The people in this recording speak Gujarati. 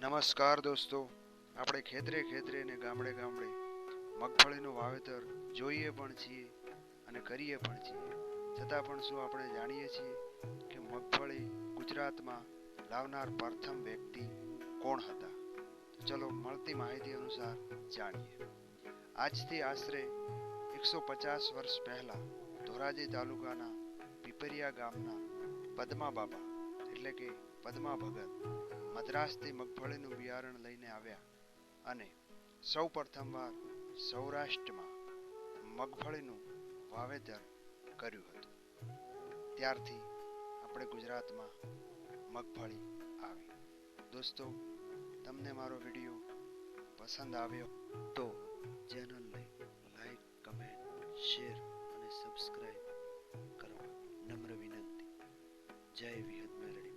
નમસ્કાર દોસ્તો. આપણે ખેતરે ખેતરે ને ગામડે ગામડે મગફળીનું વાવેતર જોઈએ પણ છીએ અને કરીએ પણ છીએ. છતાં પણ શું આપણે જાણીએ છીએ કે મગફળી ગુજરાતમાં લાવનાર પ્રથમ વ્યક્તિ કોણ હતા? ચલો, મળતી માહિતી અનુસાર જાણીએ. આજથી આશરે એકસો પચાસ વર્ષ પહેલાં ધોરાજી તાલુકાના પીપરિયા ગામના પદ્મા બાબા એટલે કે પદ્મા ભગત મદ્રાસથી મગફળીનું બિયારણ લઈને આવ્યા અને સૌ પ્રથમવાર સૌરાષ્ટ્રમાં મગફળીનું વાવેતર કર્યું હતું. ત્યારથી આપણે ગુજરાતમાં મગફળી આવી. દોસ્તો, તમને મારો વીડિયો પસંદ આવ્યો તો ચેનલને લાઈક, કમેન્ટ, શેર અને સબસ્ક્રાઈબ કરવા નમ્ર વિનંતી. જય વિહત મેલડી